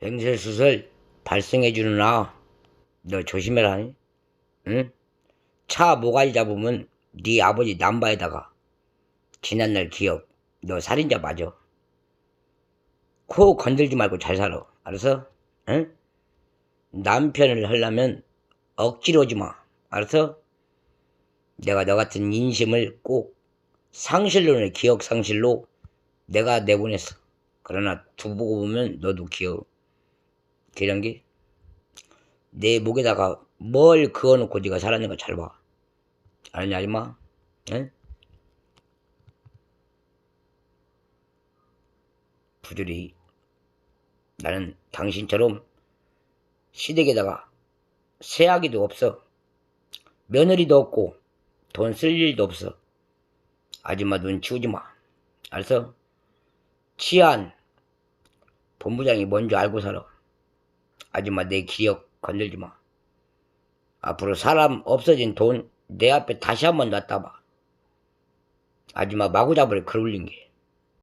횡설수설 발생해주는 나, 너 조심해라. 응? 차 모가지 잡으면 네 아버지 남바에다가 지난날 기억, 너 살인자 맞아. 코 건들지 말고 잘 살아. 알았어? 응? 남편을 하려면 억지로 오지 마. 알았어? 내가 너 같은 인심을 꼭 상실로는 기억 상실로 내가 내보냈어. 그러나 두고 보면 너도 기억. 계량기? 내 목에다가 뭘 그어놓고 네가 살았는가 잘 봐. 알았냐, 아줌마? 응? 부들이 나는 당신처럼 시댁에다가 새아기도 없어. 며느리도 없고 돈 쓸 일도 없어. 아줌마 눈 치우지 마. 알았어? 치안 본부장이 뭔지 알고 살아. 아줌마 내 기억 건들지 마. 앞으로 사람 없어진 돈 내 앞에 다시 한 번 놨다 봐. 아줌마 마구 잡으래 글 올린 게.